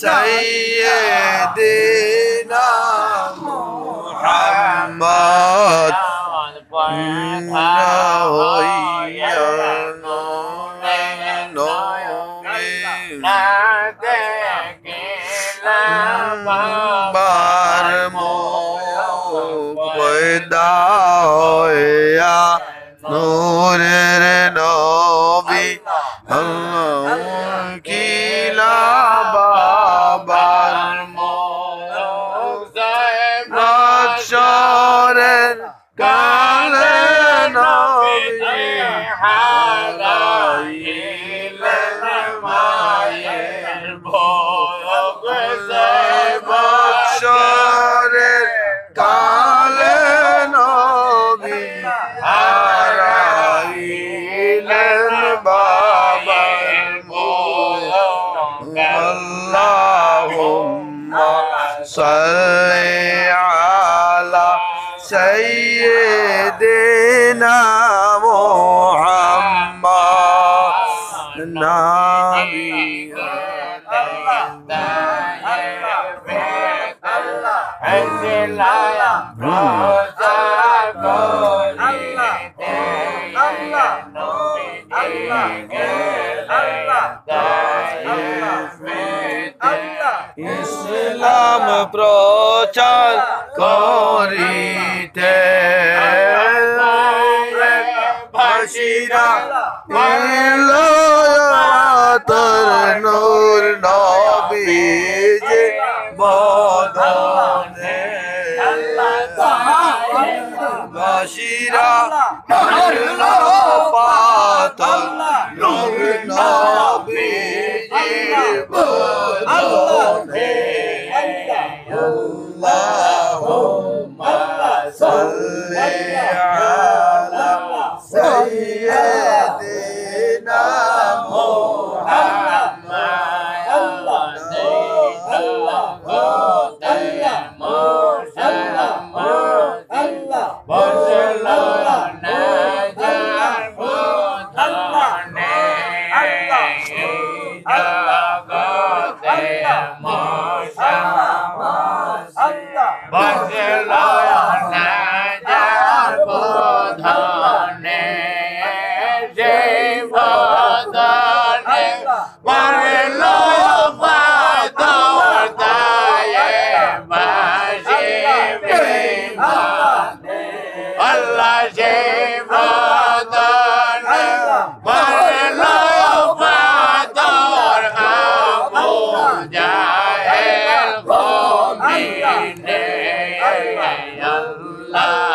سيدنا محمد بار مو کوئی داؤ আল্লাহুম্মা সাল্লি আলা সাইয়্যিদিনা মুহাম্মদ নাবী ইসলাম প্রচার করিতে ভাসিরা তোর নূর নবী যে বদনে ভাসিরা যে বদনে Mosha. Allah.